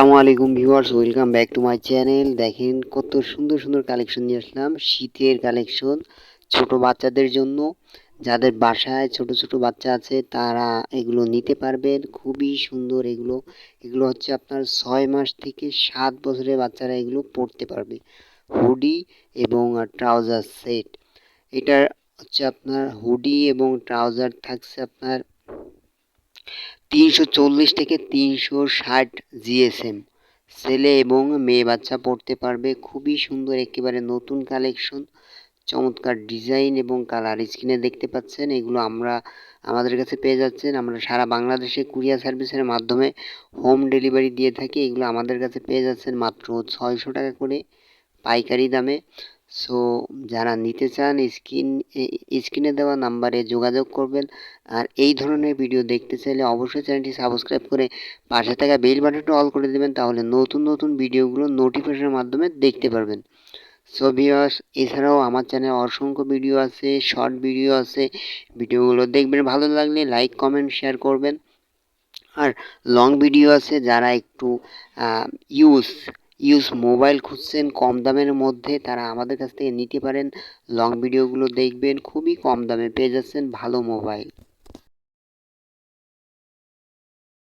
আসসালামু আলাইকুম viewers, welcome back to my channel. দেখেন কত সুন্দর সুন্দর কালেকশন নিয়ে আসলাম। শীতের কালেকশন ছোট বাচ্চাদের জন্য। যাদের বাসায় ছোট ছোট বাচ্চা আছে, তারা এগুলো নিতে পারবেন। খুবই সুন্দর এগুলো। এগুলো হচ্ছে আপনার ছয় মাস থেকে সাত বছরের বাচ্চারা এগুলো পরতে পারবে। হুডি এবং ট্রাউজার সেট। এটা হচ্ছে আপনার হুডি এবং ট্রাউজার থাকছে আপনার তিনশো চল্লিশ থেকে তিনশো ষাট জিএসএম। ছেলে এবং মেয়ে বাচ্চা পড়তে পারবে। খুবই সুন্দর, একেবারে নতুন কালেকশন। চমৎকার ডিজাইন এবং কালার স্ক্রিনে দেখতে পাচ্ছেন। এগুলো আমরা, আমাদের কাছে পেয়ে যাচ্ছেন। আমরা সারা বাংলাদেশে কুরিয়ার সার্ভিসের মাধ্যমে হোম ডেলিভারি দিয়ে থাকি। এগুলো আমাদের কাছে পেয়ে যাচ্ছেন মাত্র ছয়শো টাকা করে পাইকারি দামে। সো যারা নিতে চান স্ক্রিন স্ক্রিনে দেওয়া নাম্বারে যোগাযোগ করবেন। আর এই ধরনের ভিডিও দেখতে চাইলে অবশ্যই চ্যানেলটি সাবস্ক্রাইব করে পাশে থাকা বেল বাটনটা অল করে দেবেন, তাহলে নতুন নতুন ভিডিওগুলো নোটিফিকেশনের মাধ্যমে দেখতে পারবেন। সো ভিউয়ার্স এছাড়াও আমার চ্যানেলে অসংখ্য ভিডিও আছে শর্ট ভিডিও আছে। ভিডিওগুলো দেখবেন, ভালো লাগলে লাইক কমেন্ট শেয়ার করবেন। আর লং ভিডিও আছে, যারা একটু ইউজ ইউজ মোবাইল খুঁজছেন কম দামের মধ্যে, তারা আমাদের কাছ থেকে নিতে পারেন। লং ভিডিওগুলো দেখবেন, খুবই কম দামে পেয়ে যাচ্ছেন ভালো মোবাইল